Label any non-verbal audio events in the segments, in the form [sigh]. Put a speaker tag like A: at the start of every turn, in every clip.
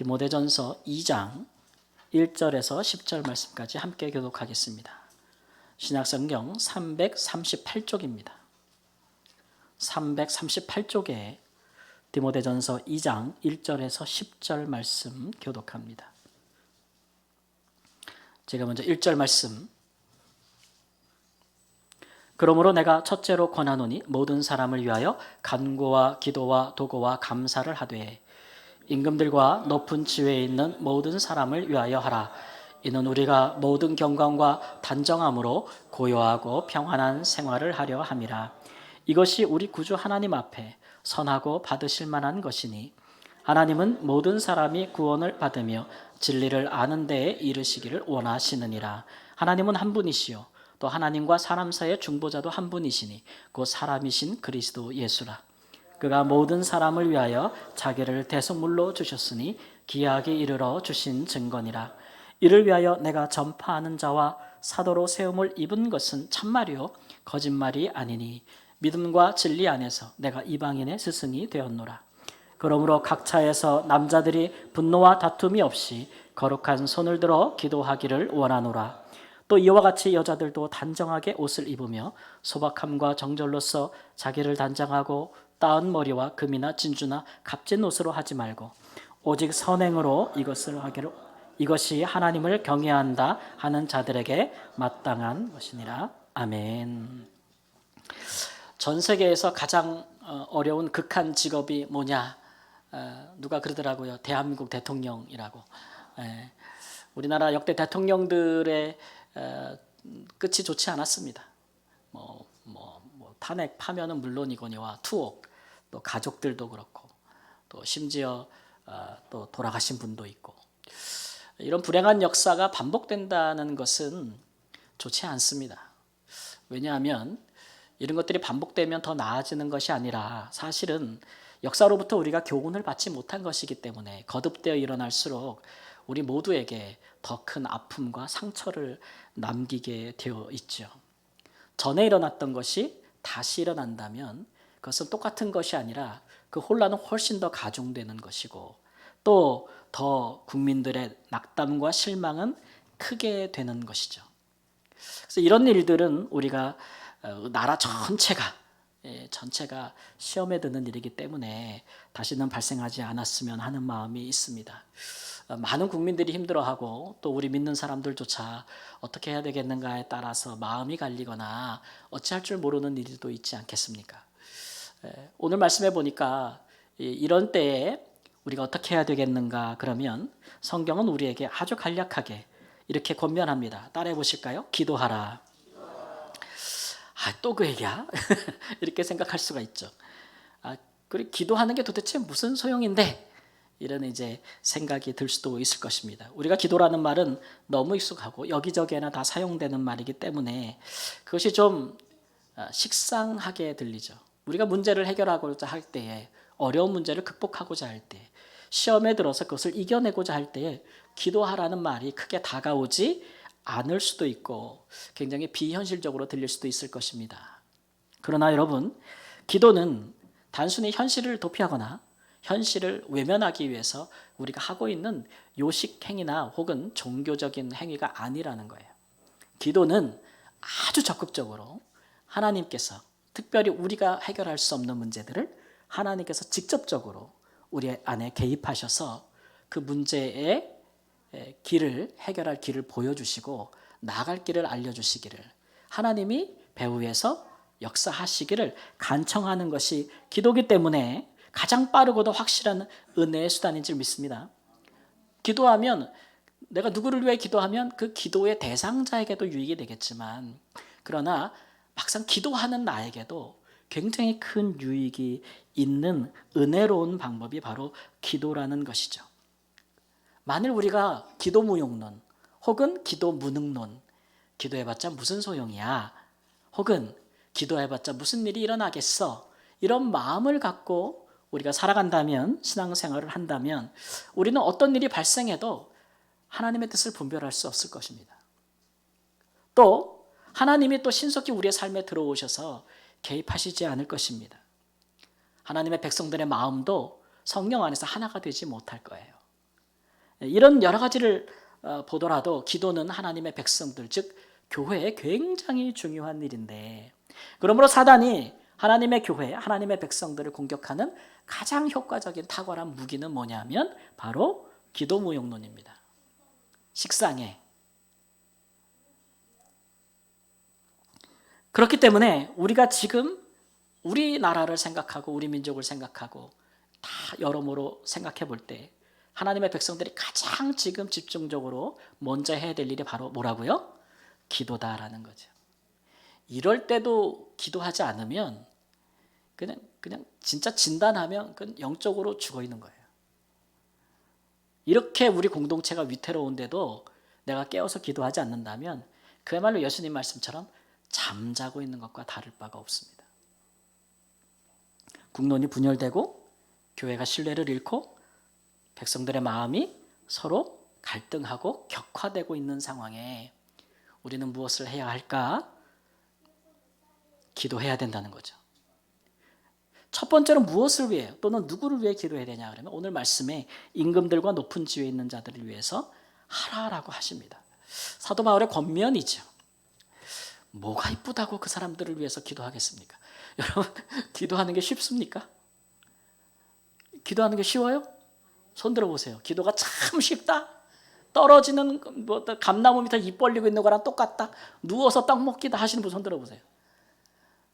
A: 디모데전서 2장 1절에서 10절 말씀까지 함께 교독하겠습니다. 신약성경 338쪽입니다. 338쪽에 디모데전서 2장 1절에서 10절 말씀 교독합니다. 제가 먼저 1절 말씀 그러므로 내가 첫째로 권하노니 모든 사람을 위하여 간구와 기도와 도고와 감사를 하되 임금들과 높은 지위에 있는 모든 사람을 위하여 하라. 이는 우리가 모든 경건과 단정함으로 고요하고 평안한 생활을 하려 함이라. 이것이 우리 구주 하나님 앞에 선하고 받으실 만한 것이니 하나님은 모든 사람이 구원을 받으며 진리를 아는 데에 이르시기를 원하시느니라. 하나님은 한 분이시요 또 하나님과 사람 사이의 중보자도 한 분이시니 곧 사람이신 그리스도 예수라. 그가 모든 사람을 위하여 자기를 대속물로 주셨으니 기하게 이르러 주신 증거니라. 이를 위하여 내가 전파하는 자와 사도로 세움을 입은 것은 참말이요 거짓말이 아니니 믿음과 진리 안에서 내가 이방인의 스승이 되었노라. 그러므로 각 차에서 남자들이 분노와 다툼이 없이 거룩한 손을 들어 기도하기를 원하노라. 또 이와 같이 여자들도 단정하게 옷을 입으며 소박함과 정절로서 자기를 단장하고 따은 머리와 금이나 진주나 값진 옷으로 하지 말고 오직 선행으로 이것을 하기로 이것이 하나님을 경외한다 하는 자들에게 마땅한 것이니라. 아멘. 전 세계에서 가장 어, 어려운 극한 직업이 뭐냐? 어, 누가 그러더라고요. 대한민국 대통령이라고. 예. 우리나라 역대 대통령들의 어, 끝이 좋지 않았습니다. 뭐, 뭐, 뭐 탄핵 파면은 물론이거니와 투옥, 또 가족들도 그렇고, 또 심지어 또 돌아가신 분도 있고, 이런 불행한 역사가 반복된다는 것은 좋지 않습니다. 왜냐하면 이런 것들이 반복되면 더 나아지는 것이 아니라 사실은 역사로부터 우리가 교훈을 받지 못한 것이기 때문에 거듭되어 일어날수록 우리 모두에게 더 큰 아픔과 상처를 남기게 되어 있죠. 전에 일어났던 것이 다시 일어난다면 그것은 똑같은 것이 아니라 그 혼란은 훨씬 더 가중되는 것이고 또 더 국민들의 낙담과 실망은 크게 되는 것이죠. 그래서 이런 일들은 우리가 어, 나라 전체가 예, 전체가 시험에 드는 일이기 때문에 다시는 발생하지 않았으면 하는 마음이 있습니다. 어, 많은 국민들이 힘들어하고 또 우리 믿는 사람들조차 어떻게 해야 되겠는가에 따라서 마음이 갈리거나 어찌할 줄 모르는 일도 있지 않겠습니까? 예, 오늘 말씀해 보니까 이런 때에 우리가 어떻게 해야 되겠는가 그러면 성경은 우리에게 아주 간략하게 이렇게 권면합니다. 따라해 보실까요? 기도하라. 아, 또 그 얘기야? [laughs] 이렇게 생각할 수가 있죠. 아, 그리 기도하는 게 도대체 무슨 소용인데? 이런 이제 생각이 들 수도 있을 것입니다. 우리가 기도라는 말은 너무 익숙하고 여기저기에나 다 사용되는 말이기 때문에 그것이 좀 아, 식상하게 들리죠. 우리가 문제를 해결하고자 할 때에 어려운 문제를 극복하고자 할 때, 시험에 들어서 그것을 이겨내고자 할 때에 기도하라는 말이 크게 다가오지 않을 수도 있고 굉장히 비현실적으로 들릴 수도 있을 것입니다. 그러나 여러분, 기도는 단순히 현실을 도피하거나 현실을 외면하기 위해서 우리가 하고 있는 요식 행위나 혹은 종교적인 행위가 아니라는 거예요. 기도는 아주 적극적으로 하나님께서 특별히 우리가 해결할 수 없는 문제들을 하나님께서 직접적으로 우리 안에 개입하셔서 그 문제의 길을 해결할 길을 보여주시고 나갈 길을 알려주시기를 하나님이 배후에서 역사하시기를 간청하는 것이 기도기 때문에 가장 빠르고도 확실한 은혜의 수단인 줄 믿습니다. 기도하면 내가 누구를 위해 기도하면 그 기도의 대상자에게도 유익이 되겠지만 그러나 막상 기도하는 나에게도 굉장히 큰 유익이 있는 은혜로운 방법이 바로 기도라는 것이죠. 만일 우리가 기도 무용론 혹은 기도 무능론, 기도해봤자 무슨 소용이야? 혹은 기도해봤자 무슨 일이 일어나겠어? 이런 마음을 갖고 우리가 살아간다면, 신앙생활을 한다면, 우리는 어떤 일이 발생해도 하나님의 뜻을 분별할 수 없을 것입니다. 또, 하나님이 또 신속히 우리의 삶에 들어오셔서 개입하시지 않을 것입니다. 하나님의 백성들의 마음도 성령 안에서 하나가 되지 못할 거예요. 이런 여러 가지를 어, 보더라도 기도는 하나님의 백성들 즉 교회에 굉장히 중요한 일인데 그러므로 사단이 하나님의 교회, 하나님의 백성들을 공격하는 가장 효과적인 탁월한 무기는 뭐냐면 바로 기도 무용론입니다. 식상해. 그렇기 때문에 우리가 지금 우리나라를 생각하고 우리 민족을 생각하고 다 여러모로 생각해 볼 때 하나님의 백성들이 가장 지금 집중적으로 먼저 해야 될 일이 바로 뭐라고요? 기도다라는 거죠. 이럴 때도 기도하지 않으면 그냥 그냥 진짜 진단하면 그건 영적으로 죽어 있는 거예요. 이렇게 우리 공동체가 위태로운데도 내가 깨어서 기도하지 않는다면 그야말로 예수님 말씀처럼 잠자고 있는 것과 다를 바가 없습니다. 국론이 분열되고 교회가 신뢰를 잃고 백성들의 마음이 서로 갈등하고 격화되고 있는 상황에 우리는 무엇을 해야 할까? 기도해야 된다는 거죠. 첫 번째로 무엇을 위해 또는 누구를 위해 기도해야 되냐 그러면 오늘 말씀에 임금들과 높은 지위에 있는 자들을 위해서 하라라고 하십니다. 사도 바울의 권면이죠. 뭐가 이쁘다고 그 사람들을 위해서 기도하겠습니까? [laughs] 여러분 기도하는 게 쉽습니까? 기도하는 게 쉬워요? 손 들어보세요. 기도가 참 쉽다. 떨어지는 뭐 감나무 밑에 입 벌리고 있는 거랑 똑같다. 누워서 떡 먹기다 하시는 분 손 들어보세요.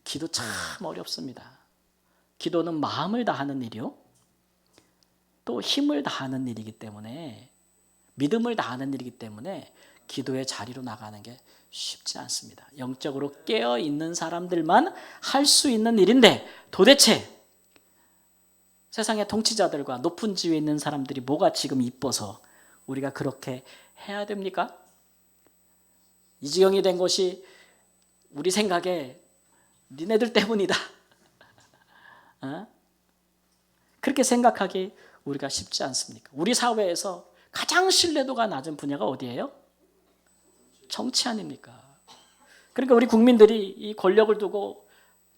A: 기도 참 어렵습니다. 기도는 마음을 다하는 일이요. 또 힘을 다하는 일이기 때문에 믿음을 다하는 일이기 때문에 기도의 자리로 나가는 게 쉽지 않습니다. 영적으로 깨어 있는 사람들만 할 수 있는 일인데 도대체 세상의 통치자들과 높은 지위에 있는 사람들이 뭐가 지금 이뻐서 우리가 그렇게 해야 됩니까? 이 지경이 된 것이 우리 생각에 니네들 때문이다. [laughs] 어? 그렇게 생각하기 우리가 쉽지 않습니까? 우리 사회에서 가장 신뢰도가 낮은 분야가 어디예요? 정치 아닙니까? 그러니까 우리 국민들이 이 권력을 두고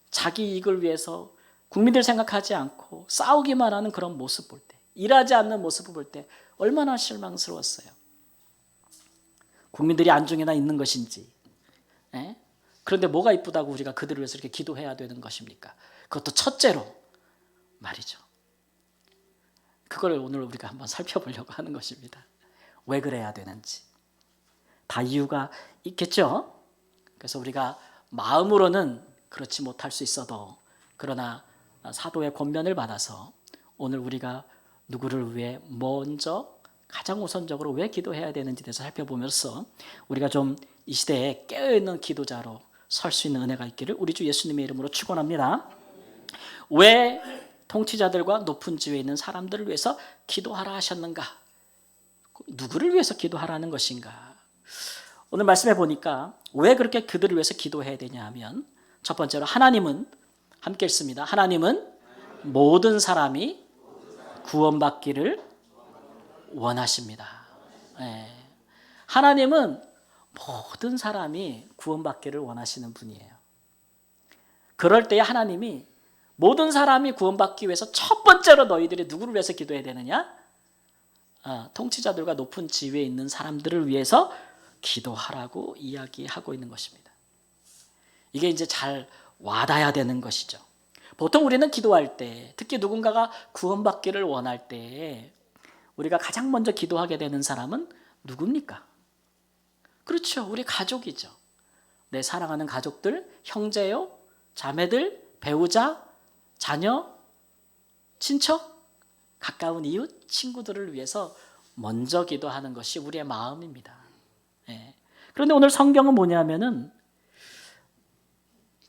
A: 자기 이익을 위해서 국민들 생각하지 않고 싸우기만 하는 그런 모습 볼 때, 일하지 않는 모습을 볼 때 얼마나 실망스러웠어요. 국민들이 안중에나 있는 것인지. 예? 그런데 뭐가 이쁘다고 우리가 그들을 위해서 이렇게 기도해야 되는 것입니까? 그것도 첫째로 말이죠. 그걸 오늘 우리가 한번 [laughs] 살펴보려고 하는 것입니다. 왜 그래야 되는지. 다 이유가 있겠죠? 그래서 우리가 마음으로는 그렇지 못할 수 있어도 그러나 사도의 권면을 받아서 오늘 우리가 누구를 위해 먼저 가장 우선적으로 왜 기도해야 되는지 대해서 살펴보면서 우리가 좀 이 시대에 깨어있는 기도자로 설 수 있는 은혜가 있기를 우리 주 예수님의 이름으로 축원합니다. 왜 통치자들과 높은 지위에 있는 사람들을 위해서 기도하라 하셨는가? 누구를 위해서 기도하라는 것인가? 오늘 말씀해 보니까 왜 그렇게 그들을 위해서 기도해야 되냐 하면 첫 번째로 하나님은 함께 읽습니다. 하나님은 모든 사람이 구원받기를 원하십니다. 네. 하나님은 모든 사람이 구원받기를 원하시는 분이에요. 그럴 때 하나님이 모든 사람이 구원받기 위해서 첫 번째로 너희들이 누구를 위해서 기도해야 되느냐? 아, 통치자들과 높은 지위에 있는 사람들을 위해서 기도하라고 이야기하고 있는 것입니다. 이게 이제 잘 와닿아야 되는 것이죠. 보통 우리는 기도할 때, 특히 누군가가 구원받기를 원할 때, 우리가 가장 먼저 기도하게 되는 사람은 누굽니까? 그렇죠. 우리 가족이죠. 내 사랑하는 가족들, 형제요, 자매들, 배우자, 자녀, 친척, 가까운 이웃, 친구들을 위해서 먼저 기도하는 것이 우리의 마음입니다. 예. 그런데 오늘 성경은 뭐냐면은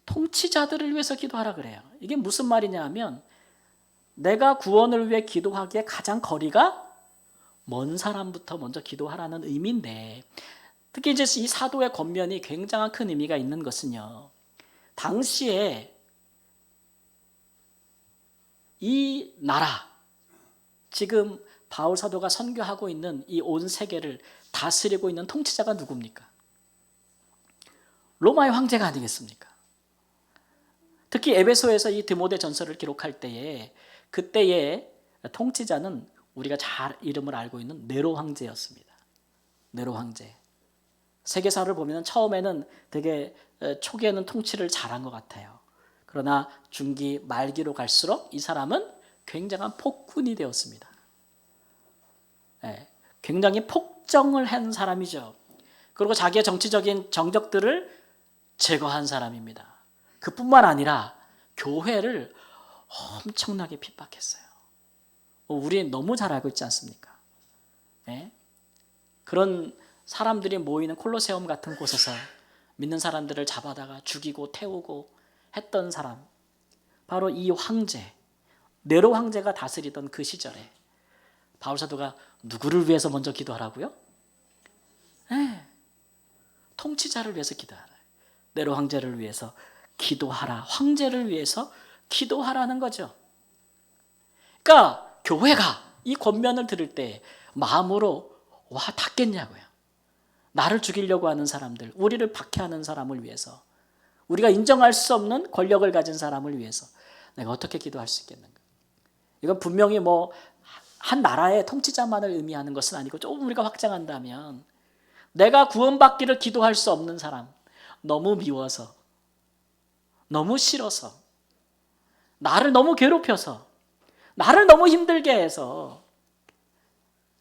A: 통치자들을 위해서 기도하라 그래요. 이게 무슨 말이냐 하면 내가 구원을 위해 기도하기에 가장 거리가 먼 사람부터 먼저 기도하라는 의미인데 특히 이제 이 사도의 권면이 굉장한 큰 의미가 있는 것은요. 당시에 이 나라 지금 바울 사도가 선교하고 있는 이 온 세계를 다스리고 있는 통치자가 누굽니까? 로마의 황제가 아니겠습니까? 특히 에베소에서 이 드모데 전설을 기록할 때에 그때의 통치자는 우리가 잘 이름을 알고 있는 네로 황제였습니다. 네로 황제. 세계사를 보면 처음에는 되게 에, 초기에는 통치를 잘한 것 같아요. 그러나 중기 말기로 갈수록 이 사람은 굉장한 폭군이 되었습니다. 예, 굉장히 폭 정을 한 사람이죠. 그리고 자기의 정치적인 정적들을 제거한 사람입니다. 그뿐만 아니라 교회를 엄청나게 핍박했어요. 우리 너무 잘 알고 있지 않습니까? 예? 그런 사람들이 모이는 콜로세움 같은 곳에서 믿는 사람들을 잡아다가 죽이고 태우고 했던 사람 바로 이 황제 네로 황제가 다스리던 그 시절에 바울 사도가 누구를 위해서 먼저 기도하라고요? 네. 통치자를 위해서 기도하라. 네로 황제를 위해서 기도하라. 황제를 위해서 기도하라는 거죠. 그러니까 교회가 이 권면을 들을 때 마음으로 와 닿겠냐고요. 나를 죽이려고 하는 사람들, 우리를 박해하는 사람을 위해서, 우리가 인정할 수 없는 권력을 가진 사람을 위해서 내가 어떻게 기도할 수 있겠는가? 이건 분명히 뭐 한 나라의 통치자만을 의미하는 것은 아니고 조금 우리가 확장한다면 내가 구원받기를 기도할 수 없는 사람, 너무 미워서, 너무 싫어서, 나를 너무 괴롭혀서, 나를 너무 힘들게 해서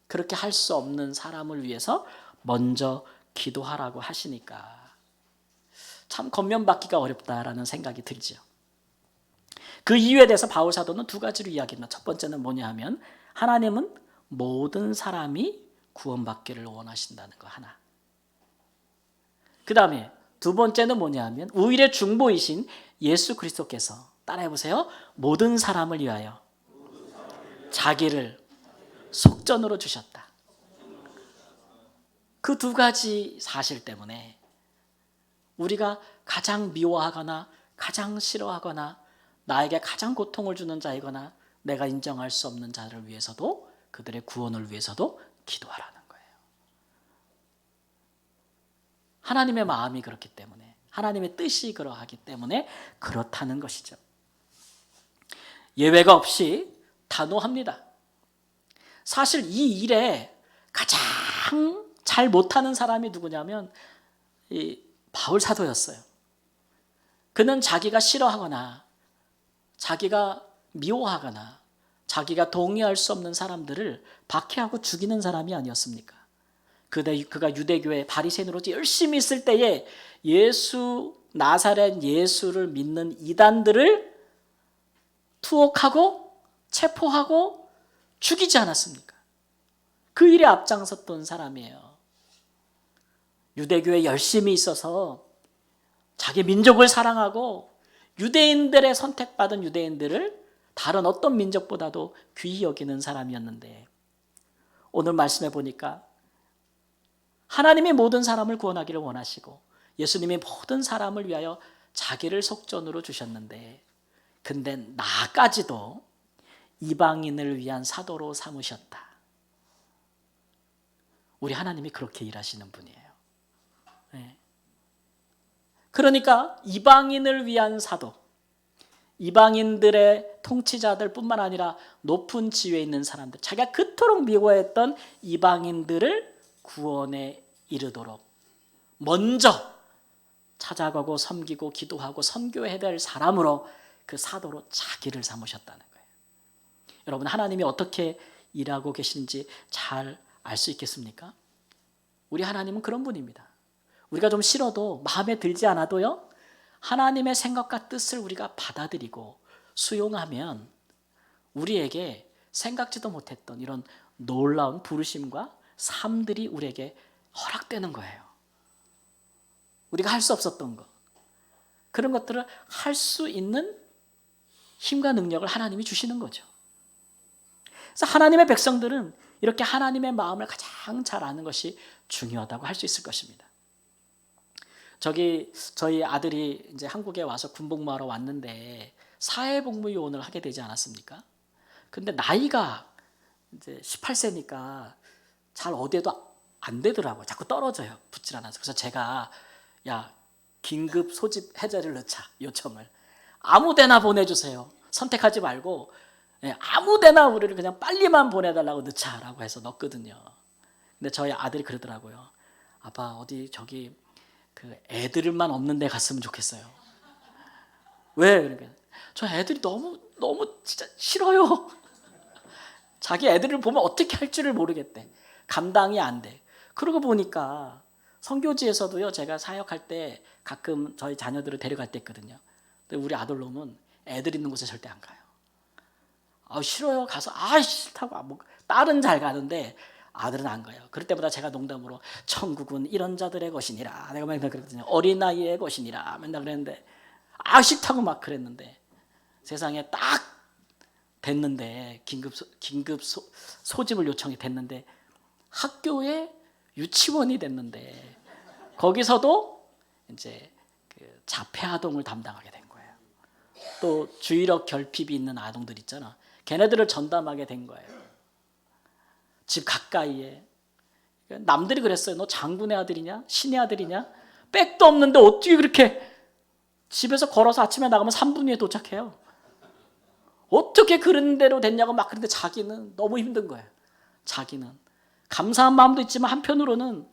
A: 그렇게 할 수 없는 사람을 위해서 먼저 기도하라고 하시니까 참 겉면받기가 어렵다라는 생각이 들죠. 그 이유에 대해서 바울 사도는 두 가지로 이야기합니다. 첫 번째는 뭐냐 하면 하나님은 모든 사람이 구원받기를 원하신다는 거 하나. 그 다음에 두 번째는 뭐냐 하면 우일의 중보이신 예수 그리스도께서 따라해 보세요. 모든 사람을 위하여 자기를 속전으로 주셨다. 그 두 가지 사실 때문에 우리가 가장 미워하거나 가장 싫어하거나 나에게 가장 고통을 주는 자이거나 내가 인정할 수 없는 자를 위해서도 그들의 구원을 위해서도 기도하라는 거예요. 하나님의 마음이 그렇기 때문에 하나님의 뜻이 그러하기 때문에 그렇다는 것이죠. 예외가 없이 단호합니다. 사실 이 일에 가장 잘 못하는 사람이 누구냐면 이 바울 사도였어요. 그는 자기가 싫어하거나 자기가 미워하거나 자기가 동의할 수 없는 사람들을 박해하고 죽이는 사람이 아니었습니까? 그가 유대교의 바리새인으로 열심히 있을 때에 예수 나사렛 예수를 믿는 이단들을 투옥하고 체포하고 죽이지 않았습니까? 그 일에 앞장섰던 사람이에요. 유대교에 열심히 있어서 자기 민족을 사랑하고 유대인들의 선택받은 유대인들을 다른 어떤 민족보다도 귀히 여기는 사람이었는데 오늘 말씀해 보니까 하나님이 모든 사람을 구원하기를 원하시고 예수님이 모든 사람을 위하여 자기를 속전으로 주셨는데 근데 나까지도 이방인을 위한 사도로 삼으셨다. 우리 하나님이 그렇게 일하시는 분이에요. 네. 그러니까 이방인을 위한 사도, 이방인들의 통치자들 뿐만 아니라 높은 지위에 있는 사람들, 자기가 그토록 미워했던 이방인들을 구원에 이르도록 먼저 찾아가고 섬기고 기도하고 선교해야 될 사람으로 그 사도로 자기를 삼으셨다는 거예요. 여러분 하나님이 어떻게 일하고 계신지 잘 알 수 있겠습니까? 우리 하나님은 그런 분입니다. 우리가 좀 싫어도 마음에 들지 않아도요. 하나님의 생각과 뜻을 우리가 받아들이고 수용하면 우리에게 생각지도 못했던 이런 놀라운 부르심과 삶들이 우리에게 허락되는 거예요. 우리가 할 수 없었던 것. 그런 것들을 할 수 있는 힘과 능력을 하나님이 주시는 거죠. 그래서 하나님의 백성들은 이렇게 하나님의 마음을 가장 잘 아는 것이 중요하다고 할 수 있을 것입니다. 저기 저희 아들이 이제 한국에 와서 군복무하러 왔는데 사회복무요원을 하게 되지 않았습니까? 근데 나이가 이제 18세니까 잘 어디에도 안 되더라고요. 자꾸 떨어져요. 붙질 않아서. 그래서 제가 야 긴급 소집 해제를 넣자 요청을 아무데나 보내주세요. 선택하지 말고 예, 아무데나 우리를 그냥 빨리만 보내달라고 넣자라고 해서 넣었거든요. 근데 저희 아들이 그러더라고요. 아빠 어디 저기 그 애들만 없는 데 갔으면 좋겠어요. 왜? 그러니까 저 애들이 너무 너무 진짜 싫어요. 자기 애들을 보면 어떻게 할 줄을 모르겠대. 감당이 안 돼. 그러고 보니까 성교지에서도요. 제가 사역할 때 가끔 저희 자녀들을 데려갈 때 있거든요. 근데 우리 아들 놈은 애들 있는 곳에 절대 안 가요. 아 싫어요. 가서 아 싫다고 아, 뭐, 딸은 잘 가는데 아들은 안 가요. 그럴 때마다 제가 농담으로 천국은 이런 자들의 것이니라. 내가 맨날 그랬거든요. 어린 아이의 것이니라. 맨날 그랬는데 아 싫다고 막 그랬는데 세상에 딱 됐는데 긴급 소, 긴급 소, 소집을 요청이 됐는데 학교에 유치원이 됐는데 거기서도 이제 그 자폐 아동을 담당하게 된 거예요. 또 주의력 결핍이 있는 아동들 있잖아. 걔네들을 전담하게 된 거예요. 집 가까이에 남들이 그랬어요. 너 장군의 아들이냐? 신의 아들이냐? 백도 없는데 어떻게 그렇게 집에서 걸어서 아침에 나가면 3분 후에 도착해요. 어떻게 그런 대로 됐냐고 막 그런데 자기는 너무 힘든 거예요. 자기는 감사한 마음도 있지만 한편으로는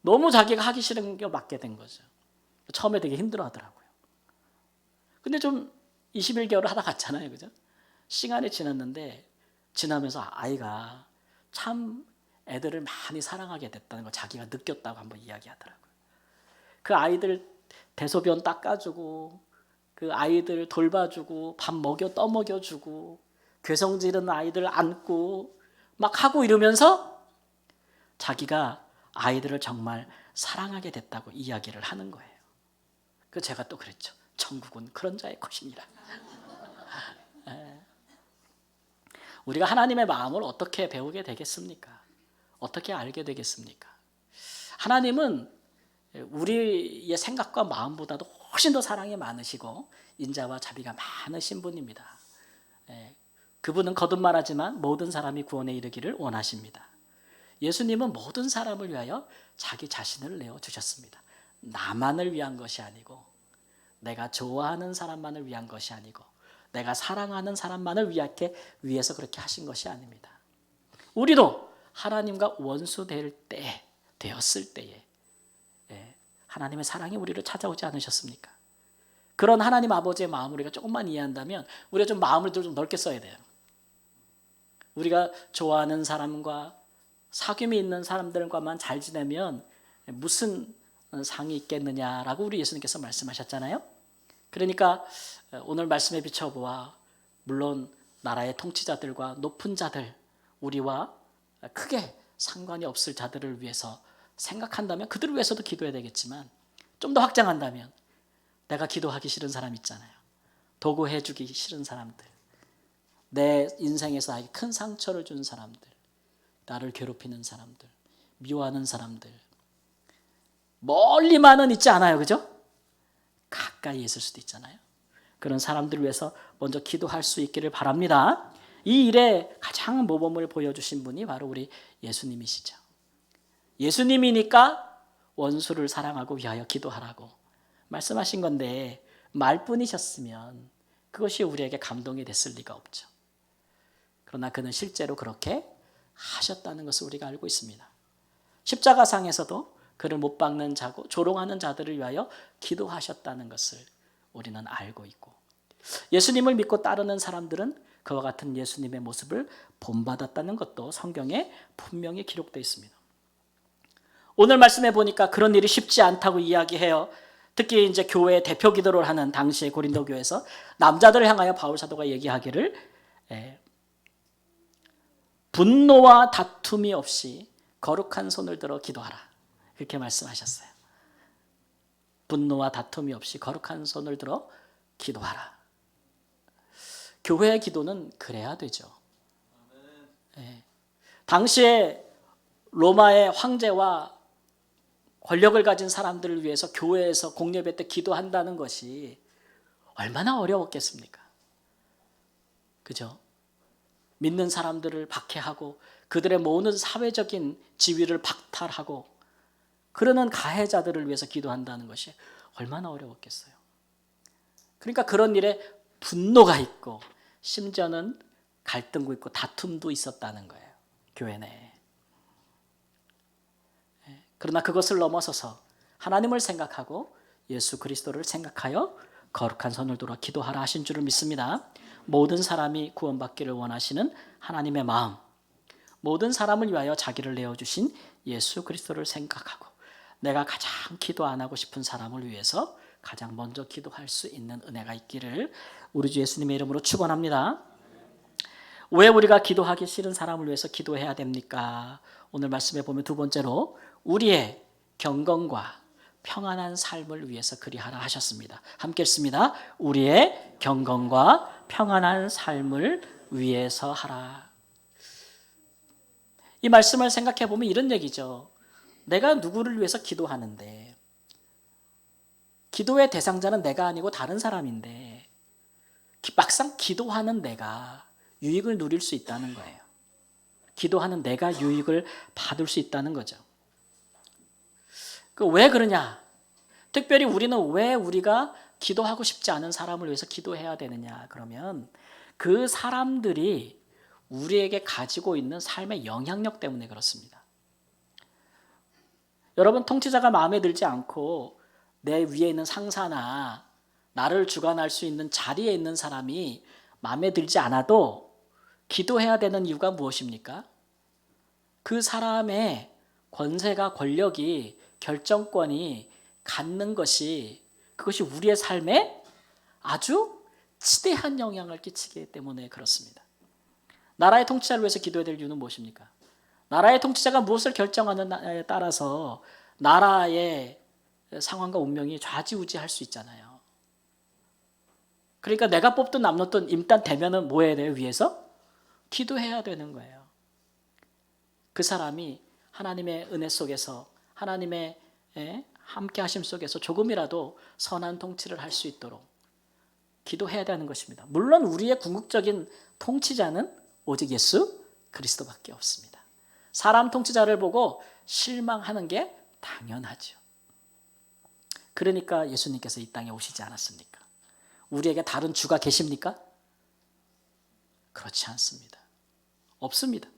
A: 너무 자기가 하기 싫은 게 맞게 된 거죠. 처음에 되게 힘들어 하더라고요. 근데 좀 21개월을 하다 갔잖아요. 그죠? 시간이 지났는데 지나면서 아이가 참 애들을 많이 사랑하게 됐다는 걸 자기가 느꼈다고 한번 이야기하더라고요. 그 아이들 대소변 닦아주고 그 아이들 돌봐주고 밥 먹여 떠먹여주고 괴성지르는 아이들 안고 막 하고 이러면서 자기가 아이들을 정말 사랑하게 됐다고 이야기를 하는 거예요. 그 제가 또 그랬죠. 천국은 그런 자의 것이니라. [laughs] 예. 우리가 하나님의 마음을 어떻게 배우게 되겠습니까? 어떻게 알게 되겠습니까? 하나님은 우리의 생각과 마음보다도 훨씬 더 사랑이 많으시고 인자와 자비가 많으신 분입니다. 예, 그분은 거듭 말하지만 모든 사람이 구원에 이르기를 원하십니다. 예수님은 모든 사람을 위하여 자기 자신을 내어 주셨습니다. 나만을 위한 것이 아니고 내가 좋아하는 사람만을 위한 것이 아니고 내가 사랑하는 사람만을 위하게 위해서 그렇게 하신 것이 아닙니다. 우리도 하나님과 원수 될 때, 되었을 때에 예, 하나님의 사랑이 우리를 찾아오지 않으셨습니까? 그런 하나님 아버지의 마음을 우리가 조금만 이해한다면 우리가 좀 마음을 좀 넓게 써야 돼요. 우리가 좋아하는 사람과 사귐이 있는 사람들과만 잘 지내면 무슨 상이 있겠느냐라고 우리 예수님께서 말씀하셨잖아요. 그러니까 오늘 말씀에 비춰보아 물론 나라의 통치자들과 높은 자들 우리와 크게 상관이 없을 자들을 위해서 생각한다면 그들을 위해서도 기도해야 되겠지만 좀 더 확장한다면 내가 기도하기 싫은 사람 있잖아요. 도구해 주기 싫은 사람들. 내 인생에서 나에게 큰 상처를 준 사람들. 나를 괴롭히는 사람들. 미워하는 사람들. 멀리만은 있지 않아요. 그죠? 가까이 있을 수도 있잖아요. 그런 사람들을 위해서 먼저 기도할 수 있기를 바랍니다. 이 일에 가장 모범을 보여주신 분이 바로 우리 예수님이시죠. 예수님이니까 원수를 사랑하고 위하여 기도하라고 말씀하신 건데 말뿐이셨으면 그것이 우리에게 감동이 됐을 리가 없죠. 그러나 그는 실제로 그렇게 하셨다는 것을 우리가 알고 있습니다. 십자가상에서도 그를 못 박는 자고 조롱하는 자들을 위하여 기도하셨다는 것을 우리는 알고 있고 예수님을 믿고 따르는 사람들은 그와 같은 예수님의 모습을 본받았다는 것도 성경에 분명히 기록되어 있습니다. 오늘 말씀해 보니까 그런 일이 쉽지 않다고 이야기해요. 특히 이제 교회 대표 기도를 하는 당시의 고린도 교회에서 남자들을 향하여 바울 사도가 얘기하기를 예, 분노와 다툼이 없이 거룩한 손을 들어 기도하라. 그렇게 말씀하셨어요. 분노와 다툼이 없이 거룩한 손을 들어 기도하라. 교회의 기도는 그래야 되죠. 예. 당시에 로마의 황제와 권력을 가진 사람들을 위해서 교회에서 공예배 때 기도한다는 것이 얼마나 어려웠겠습니까? 그죠? 믿는 사람들을 박해하고 그들의 모든 사회적인 지위를 박탈하고 그러는 가해자들을 위해서 기도한다는 것이 얼마나 어려웠겠어요. 그러니까 그런 일에 분노가 있고 심지어는 갈등도 있고 다툼도 있었다는 거예요. 교회 내에. 예, 그러나 그것을 넘어서서 하나님을 생각하고 예수 그리스도를 생각하여 거룩한 손을 들어 기도하라 하신 줄을 믿습니다. 모든 사람이 구원받기를 원하시는 하나님의 마음, 모든 사람을 위하여 자기를 내어 주신 예수 그리스도를 생각하고 내가 가장 기도 안 하고 싶은 사람을 위해서 가장 먼저 기도할 수 있는 은혜가 있기를 우리 주 예수님의 이름으로 축원합니다. 왜 우리가 기도하기 싫은 사람을 위해서 기도해야 됩니까? 오늘 말씀에 보면 두 번째로 우리의 경건과 평안한 삶을 위해서 그리하라 하셨습니다. 함께 읽습니다. 우리의 경건과 평안한 삶을 위해서 하라. 이 말씀을 생각해 보면 이런 얘기죠. 내가 누구를 위해서 기도하는데 기도의 대상자는 내가 아니고 다른 사람인데 막상 기도하는 내가 유익을 누릴 수 있다는 거예요. 기도하는 내가 유익을 받을 수 있다는 거죠. 그 왜 그러냐? 특별히 우리는 왜 우리가 기도하고 싶지 않은 사람을 위해서 기도해야 되느냐? 그러면 그 사람들이 우리에게 가지고 있는 삶의 영향력 때문에 그렇습니다. 여러분 통치자가 마음에 들지 않고 내 위에 있는 상사나 나를 주관할 수 있는 자리에 있는 사람이 마음에 들지 않아도 기도해야 되는 이유가 무엇입니까? 그 사람의 권세가 권력이 결정권이 갖는 것이 그것이 우리의 삶에 아주 지대한 영향을 끼치기 때문에 그렇습니다. 나라의 통치자를 위해서 기도해야 될 이유는 무엇입니까? 나라의 통치자가 무엇을 결정하느냐에 따라서 나라의 상황과 운명이 좌지우지할 수 있잖아요. 그러니까 내가 뽑든 남놓든 일단 되면은 뭐 해야 돼요? 위에서 기도해야 되는 거예요. 그 사람이 하나님의 은혜 속에서 하나님의 함께 하심 속에서 조금이라도 선한 통치를 할 수 있도록 기도해야 되는 것입니다. 물론 우리의 궁극적인 통치자는 오직 예수 그리스도밖에 없습니다. 사람 통치자를 보고 실망하는 게 당연하죠. 그러니까 예수님께서 이 땅에 오시지 않았습니까? 우리에게 다른 주가 계십니까? 그렇지 않습니다. 없습니다.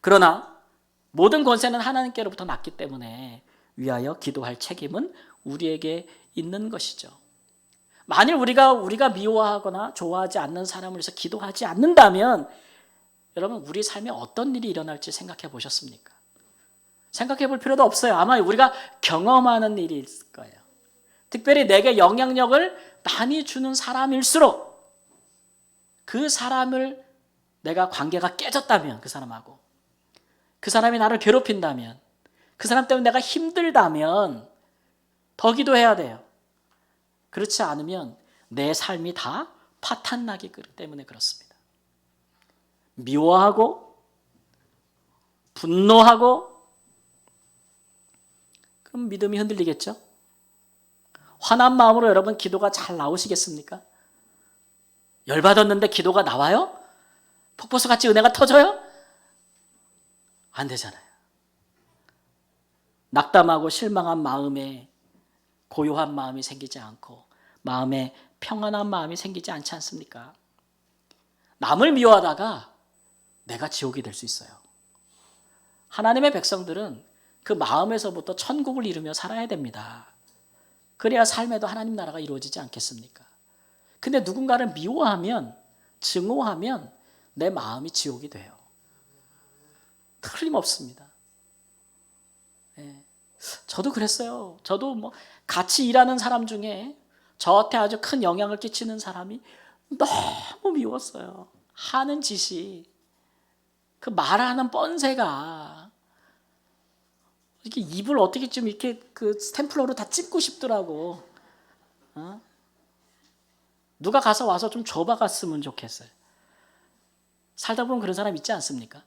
A: 그러나 모든 권세는 하나님께로부터 났기 때문에 위하여 기도할 책임은 우리에게 있는 것이죠. 만일 우리가 우리가 미워하거나 좋아하지 않는 사람을 위해서 기도하지 않는다면 여러분 우리 삶에 어떤 일이 일어날지 생각해 보셨습니까? 생각해 볼 필요도 없어요. 아마 우리가 경험하는 일이 있을 거예요. 특별히 내게 영향력을 많이 주는 사람일수록 그 사람을 내가 관계가 깨졌다면 그 사람하고 그 사람이 나를 괴롭힌다면 그 사람 때문에 내가 힘들다면 더 기도해야 돼요. 그렇지 않으면 내 삶이 다 파탄나기 때문에 그렇습니다. 미워하고 분노하고 그럼 믿음이 흔들리겠죠? 화난 마음으로 여러분 기도가 잘 나오시겠습니까? 열받았는데 기도가 나와요? 폭포수 같이 은혜가 터져요? 안 되잖아요. 낙담하고 실망한 마음에 고요한 마음이 생기지 않고 마음에 평안한 마음이 생기지 않지 않습니까? 남을 미워하다가 내가 지옥이 될 수 있어요. 하나님의 백성들은 그 마음에서부터 천국을 이루며 살아야 됩니다. 그래야 삶에도 하나님 나라가 이루어지지 않겠습니까? 근데 누군가를 미워하면, 증오하면 내 마음이 지옥이 돼요. 틀림없습니다. 네. 저도 그랬어요. 저도 뭐 같이 일하는 사람 중에 저한테 아주 큰 영향을 끼치는 사람이 너무 미웠어요. 하는 짓이 그 말하는 뻔세가 이렇게 입을 어떻게 좀 이렇게 그 스탬플러로 다 찝고 싶더라고. 어? 누가 가서 와서 좀 줘봐갔으면 좋겠어요. 살다 보면 그런 사람 있지 않습니까?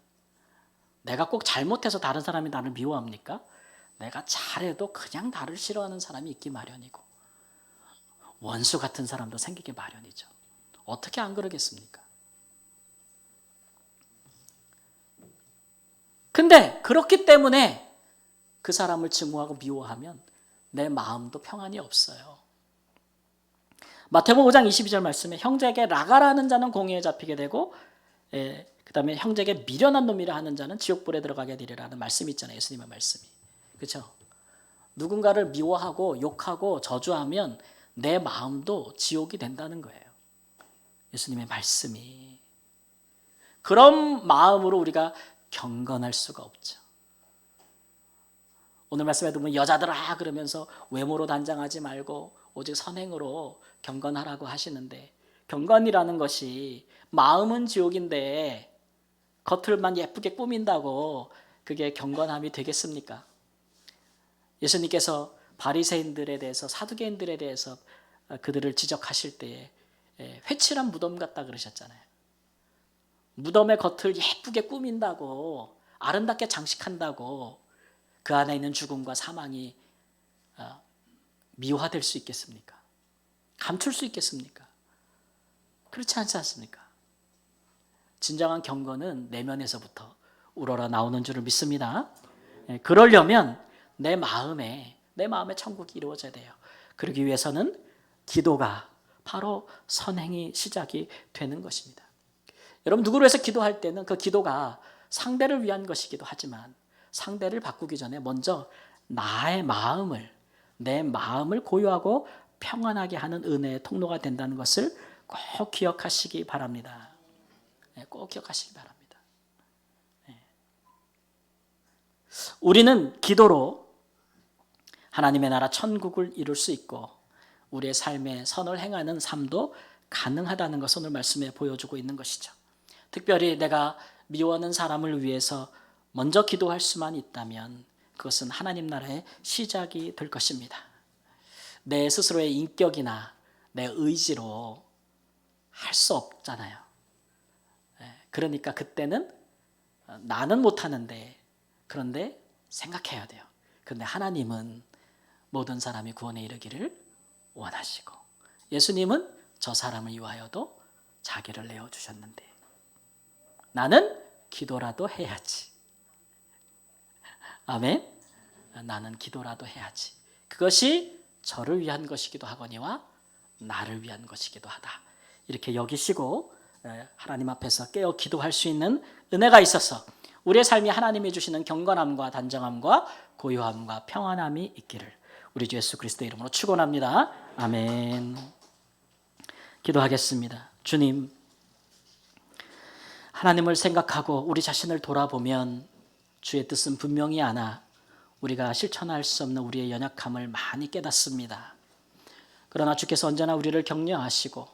A: 내가 꼭 잘못해서 다른 사람이 나를 미워합니까? 내가 잘해도 그냥 나를 싫어하는 사람이 있기 마련이고 원수 같은 사람도 생기기 마련이죠. 어떻게 안 그러겠습니까? 근데 그렇기 때문에 그 사람을 증오하고 미워하면 내 마음도 평안이 없어요. 마태복음 5장 22절 말씀에 형제에게 라가라는 자는 공의에 잡히게 되고 예, 그다음에 형제에게 미련한 놈이라 하는 자는 지옥불에 들어가게 되리라는 말씀이 있잖아요. 예수님의 말씀이. 그렇죠? 누군가를 미워하고 욕하고 저주하면 내 마음도 지옥이 된다는 거예요. 예수님의 말씀이. 그런 마음으로 우리가 경건할 수가 없죠. 오늘 말씀에 보면 여자들아 그러면서 외모로 단장하지 말고 오직 선행으로 경건하라고 하시는데 경건이라는 것이 마음은 지옥인데 겉을만 예쁘게 꾸민다고 그게 경건함이 되겠습니까? 예수님께서 바리새인들에 대해서 사두개인들에 대해서 그들을 지적하실 때에 예, 회칠한 무덤 같다 그러셨잖아요. 무덤의 겉을 예쁘게 꾸민다고 아름답게 장식한다고 그 안에 있는 죽음과 사망이 어, 미화될 수 있겠습니까? 감출 수 있겠습니까? 그렇지 않지 않습니까? 진정한 경건은 내면에서부터 우러러 나오는 줄을 믿습니다. 예, 그러려면 내 마음에 내 마음의 천국이 이루어져야 돼요. 그러기 위해서는 기도가 바로 선행이 시작이 되는 것입니다. 여러분 누구를 위해서 기도할 때는 그 기도가 상대를 위한 것이기도 하지만 상대를 바꾸기 전에 먼저 나의 마음을 내 마음을 고요하고 평안하게 하는 은혜의 통로가 된다는 것을 꼭 기억하시기 바랍니다. 네, 꼭 기억하시기 바랍니다. 네. 우리는 기도로 하나님의 나라 천국을 이룰 수 있고 우리의 삶에 선을 행하는 삶도 가능하다는 것을 오늘 말씀에 보여주고 있는 것이죠. 특별히 내가 미워하는 사람을 위해서 먼저 기도할 수만 있다면 그것은 하나님 나라의 시작이 될 것입니다. 내 스스로의 인격이나 내 의지로 할 수 없잖아요. 예, 그러니까 그때는 나는 못하는데 그런데 생각해야 돼요. 그런데 하나님은 모든 사람이 구원에 이르기를 원하시고 예수님은 저 사람을 위하여도 자기를 내어 주셨는데 나는 기도라도 해야지. 아멘. 나는 기도라도 해야지. 그것이 저를 위한 것이기도 하거니와 나를 위한 것이기도 하다. 이렇게 여기시고 하나님 앞에서 깨어 기도할 수 있는 은혜가 있어서 우리의 삶이 하나님이 주시는 경건함과 단정함과 고요함과 평안함이 있기를 우리 주 예수 그리스도 이름으로 축원합니다. 아멘. 기도하겠습니다. 주님 하나님을 생각하고 우리 자신을 돌아보면 주의 뜻은 분명히 아나 우리가 실천할 수 없는 우리의 연약함을 많이 깨닫습니다. 그러나 주께서 언제나 우리를 격려하시고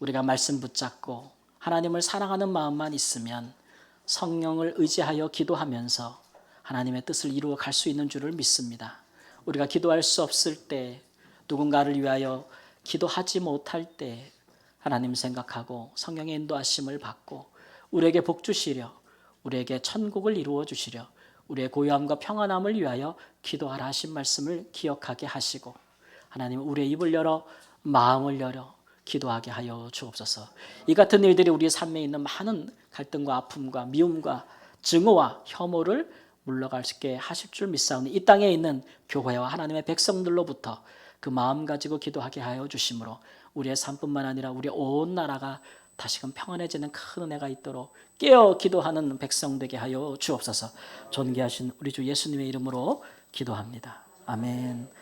A: 우리가 말씀 붙잡고 하나님을 사랑하는 마음만 있으면 성령을 의지하여 기도하면서 하나님의 뜻을 이루어 갈 수 있는 줄을 믿습니다. 우리가 기도할 수 없을 때 누군가를 위하여 기도하지 못할 때 하나님 생각하고 성령의 인도하심을 받고 우리에게 복 주시려 우리에게 천국을 이루어 주시려 우리의 고요함과 평안함을 위하여 기도하라 하신 말씀을 기억하게 하시고 하나님 우리의 입을 열어 마음을 열어 기도하게 하여 주옵소서. 이 같은 일들이 우리의 삶에 있는 많은 갈등과 아픔과 미움과 증오와 혐오를 물러갈게 하실 줄 믿사오니 이 땅에 있는 교회와 하나님의 백성들로부터 그 마음 가지고 기도하게 하여 주심으로 우리의 삶뿐만 아니라 우리 온 나라가 다시금 평안해지는 큰 은혜가 있도록 깨어 기도하는 백성 되게 하여 주옵소서. 존귀하신 우리 주 예수님의 이름으로 기도합니다. 아멘.